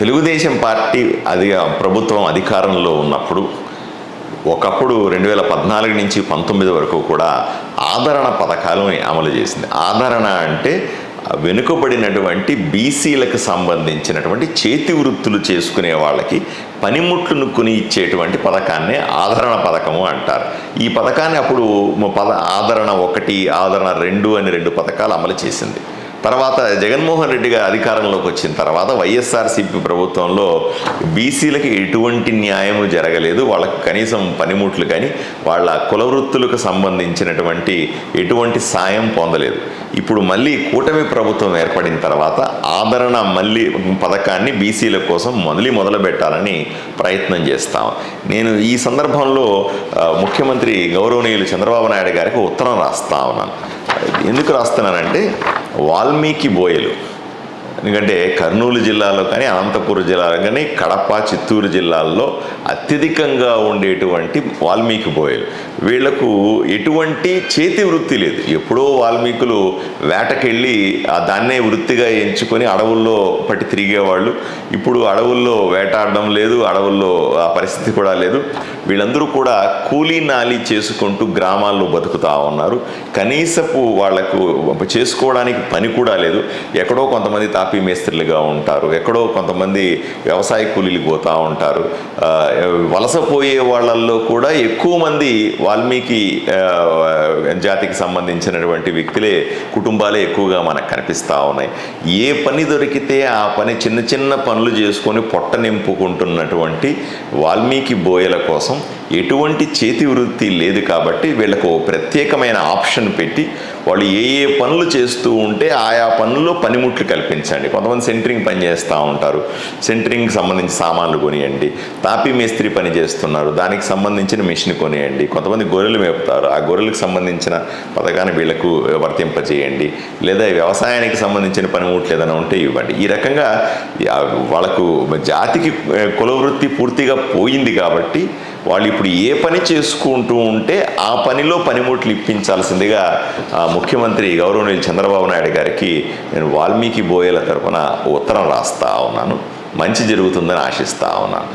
Telugu Desam party అది ప్రభుత్వం అధికారంలో ఉన్నప్పుడు ఒకప్పుడు రెండు వేల పద్నాలుగు నుంచి పంతొమ్మిది వరకు కూడా ఆదరణ పథకాలను అమలు చేసింది. ఆదరణ అంటే వెనుకబడినటువంటి బీసీలకు సంబంధించినటువంటి చేతి వృత్తులు చేసుకునే వాళ్ళకి పనిముట్లను కొని ఇచ్చేటువంటి పథకాన్నే ఆదరణ పథకము అంటారు. ఈ పథకాన్ని అప్పుడు పద ఆదరణ ఒకటి ఆదరణ రెండు అని రెండు పథకాలు అమలు చేసింది. తర్వాత జగన్మోహన్ రెడ్డి గారు అధికారంలోకి వచ్చిన తర్వాత వైఎస్ఆర్సీపీ ప్రభుత్వంలో బీసీలకు ఎటువంటి న్యాయము జరగలేదు. వాళ్ళకు కనీసం పనిముట్లు కానీ వాళ్ళ కుల వృత్తులకు సంబంధించినటువంటి ఎటువంటి సాయం పొందలేదు. ఇప్పుడు మళ్ళీ కూటమి ప్రభుత్వం ఏర్పడిన తర్వాత ఆదరణ మళ్ళీ పథకాన్ని బీసీల కోసం మళ్ళీ మొదలు పెట్టాలని ప్రయత్నం చేస్తాం. నేను ఈ సందర్భంలో ముఖ్యమంత్రి గౌరవనీయులు చంద్రబాబు నాయుడు గారికి ఉత్తరం రాస్తా ఉన్నాను. ఎందుకు రాస్తున్నానంటే వాల్మీకి బోయలు. ఎందుకంటే కర్నూలు జిల్లాలో కానీ అనంతపురం జిల్లాలో కానీ కడప చిత్తూరు జిల్లాల్లో అత్యధికంగా ఉండేటువంటి వాల్మీకి బోయలు. వీళ్ళకు ఎటువంటి చేతి వృత్తి లేదు. ఎప్పుడో వాల్మీకులు వేటకెళ్ళి ఆ దాన్నే వృత్తిగా ఎంచుకొని అడవుల్లో పట్టి తిరిగేవాళ్ళు. ఇప్పుడు అడవుల్లో వేటాడడం లేదు అడవుల్లో ఆ పరిస్థితి కూడా లేదు. వీళ్ళందరూ కూడా కూలీ నాలి చేసుకుంటూ గ్రామాల్లో బతుకుతా ఉన్నారు. కనీసపు వాళ్ళకు చేసుకోవడానికి పని కూడా లేదు. ఎక్కడో కొంతమంది తాపీ మేస్త్రులుగా ఉంటారు. ఎక్కడో కొంతమంది వ్యవసాయ కూలీలు పోతూ ఉంటారు. వలసపోయే వాళ్ళల్లో కూడా ఎక్కువ మంది వాల్మీకి జాతికి సంబంధించినటువంటి వ్యక్తులే కుటుంబాలే ఎక్కువగా మనకు కనిపిస్తూ ఉన్నాయి. ఏ పని దొరికితే ఆ పని చిన్న చిన్న పనులు చేసుకొని పొట్ట నింపుకుంటున్నటువంటి వాల్మీకి బోయల కోసం ఎటువంటి చేతి వృత్తి లేదు కాబట్టి వీళ్ళకు ప్రత్యేకమైన ఆప్షన్ పెట్టి వాళ్ళు ఏ ఏ పనులు చేస్తూ ఉంటే ఆయా పనుల్లో పనిముట్లు కల్పించండి. కొంతమంది సెంటరింగ్ పని చేస్తూ ఉంటారు. సెంటరింగ్కి సంబంధించి సామాన్లు కొనియండి. తాపీ మేస్త్రి పని చేస్తున్నారు. దానికి సంబంధించిన మిషన్ కొనియండి. కొంతమంది గొర్రెలు మేపుతారు. ఆ గొర్రెలకు సంబంధించిన పథకాన్ని వీళ్ళకు వర్తింపజేయండి. లేదా వ్యవసాయానికి సంబంధించిన పనిముట్లు ఏదైనా ఉంటే ఇవ్వండి. ఈ రకంగా వాళ్ళకు జాతికి కులవృత్తి పూర్తిగా పోయింది కాబట్టి వాళ్ళు ఇప్పుడు ఏ పని చేసుకుంటూ ఉంటే ఆ పనిలో పనిముట్లు ఇప్పించాల్సిందిగా ముఖ్యమంత్రి గౌరవనీయులు చంద్రబాబు నాయుడు గారికి నేను వాల్మీకి బోయల తరపున ఉత్తరం రాస్తా ఉన్నాను. మంచి జరుగుతుందని ఆశిస్తా ఉన్నాను.